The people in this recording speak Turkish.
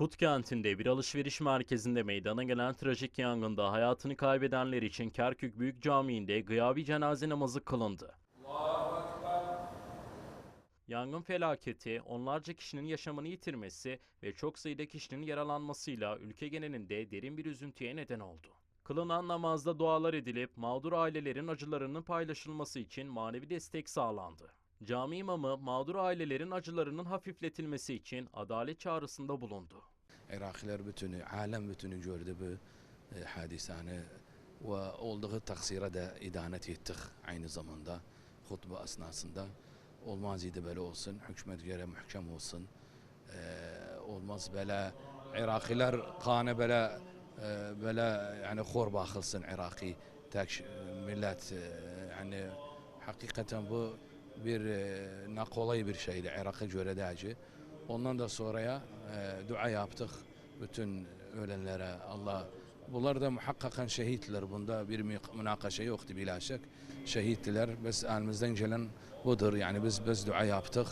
Kut kentinde bir alışveriş merkezinde meydana gelen trajik yangında hayatını kaybedenler için Kerkük Büyük Camii'nde gıyabi cenaze namazı kılındı. Yangın felaketi onlarca kişinin yaşamını yitirmesi ve çok sayıda kişinin yaralanmasıyla ülke genelinde derin bir üzüntüye neden oldu. Kılınan namazda dualar edilip mağdur ailelerin acılarının paylaşılması için manevi destek sağlandı. Cami imamı mağdur ailelerin acılarının hafifletilmesi için adalet çağrısında bulundu. Irakiler bütünü, alem bütünü gördü bu e, ve olduğu taksire de idanet ettik aynı zamanda hutbe esnasında. Olmaz idi böyle olsun, hükümet göre muhkem olsun. E, olmaz böyle Irakiler kanı böyle e, böyle yani khor bakılsın Iraki tek millet e, yani hakikaten bu bir ne kolay bir şeydi Irak'ı göre acı. Ondan da sonraya e, dua yaptık bütün ölenlere Allah Bunlar da muhakkakan şehitler. Bunda bir mü- münakaşa yoktu bila şek. Şehittiler. Biz elimizden gelen budur. Yani biz biz dua yaptık.